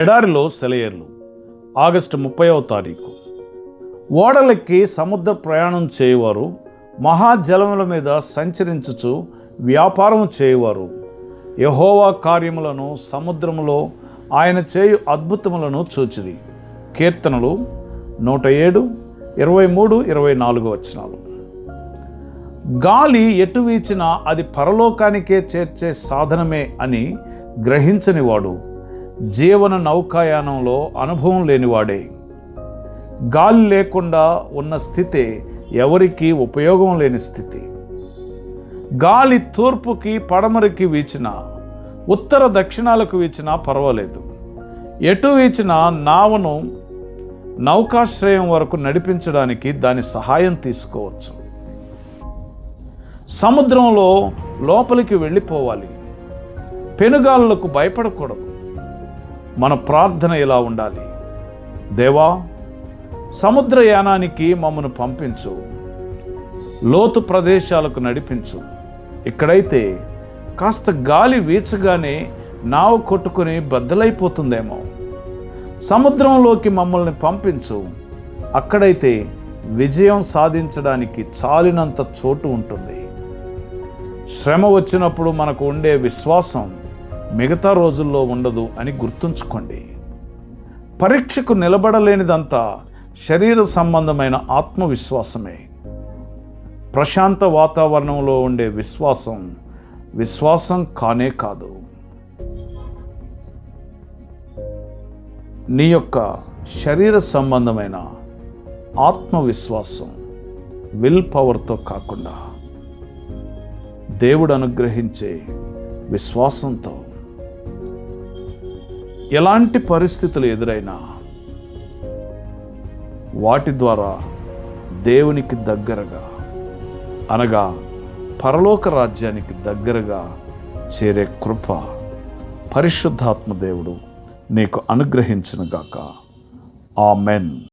ఎడారిలో సెలయేర్లు ఆగస్టు ముప్పైవ తారీఖు. ఓడలెక్కి సముద్ర ప్రయాణం చేయవారు మహాజలముల మీద సంచరించుచు వ్యాపారం చేయవారు. యహోవా కార్యములను సముద్రములో ఆయన చేయు అద్భుతములను చూచిది కీర్తనలు నూట ఏడు ఇరవై మూడు ఇరవై నాలుగు వచనాలు. గాలి ఎటు వీచినా అది పరలోకానికే చేర్చే సాధనమే అని గ్రహించనివాడు. వాడు జీవన నౌకాయానంలో అనుభవం లేనివాడే. గాలి లేకుండా ఉన్న స్థితి ఎవరికీ ఉపయోగం లేని స్థితి. గాలి తూర్పుకి పడమరికి వీచినా ఉత్తర దక్షిణాలకు వీచినా పర్వాలేదు. ఎటు వీచినా నావను నౌకాశ్రయం వరకు నడిపించడానికి దాని సహాయం తీసుకోవచ్చు. సముద్రంలో లోపలికి వెళ్ళిపోవాలి. పెనుగాలులకు భయపడకూడదు. మన ప్రార్థన ఇలా ఉండాలి? దేవా సముద్రయానానికి మమ్మను పంపించు. లోతు ప్రదేశాలకు నడిపించు. ఇక్కడైతే కాస్త గాలి వీచగానే నావ కొట్టుకుని బద్దలైపోతుందేమో. సముద్రంలోకి మమ్మల్ని పంపించు. అక్కడైతే విజయం సాధించడానికి చాలినంత చోటు ఉంటుంది. శ్రమ వచ్చినప్పుడు మనకు ఉండే విశ్వాసం మిగతా రోజుల్లో ఉండదు అని గుర్తుంచుకోండి. పరీక్షకు నిలబడలేనిదంతా శరీర సంబంధమైన ఆత్మవిశ్వాసమే. ప్రశాంత వాతావరణంలో ఉండే విశ్వాసం విశ్వాసం కానే కాదు. నీ యొక్క శరీర సంబంధమైన ఆత్మవిశ్వాసం విల్ పవర్తో కాకుండా దేవుడు అనుగ్రహించే విశ్వాసంతో ఎలాంటి పరిస్థితులు ఎదురైనా వాటి ద్వారా దేవునికి దగ్గరగా అనగా పరలోక రాజ్యానికి దగ్గరగా చేరే కృప పరిశుద్ధాత్మ దేవుడు నీకు అనుగ్రహించిన గాక. ఆమెన్.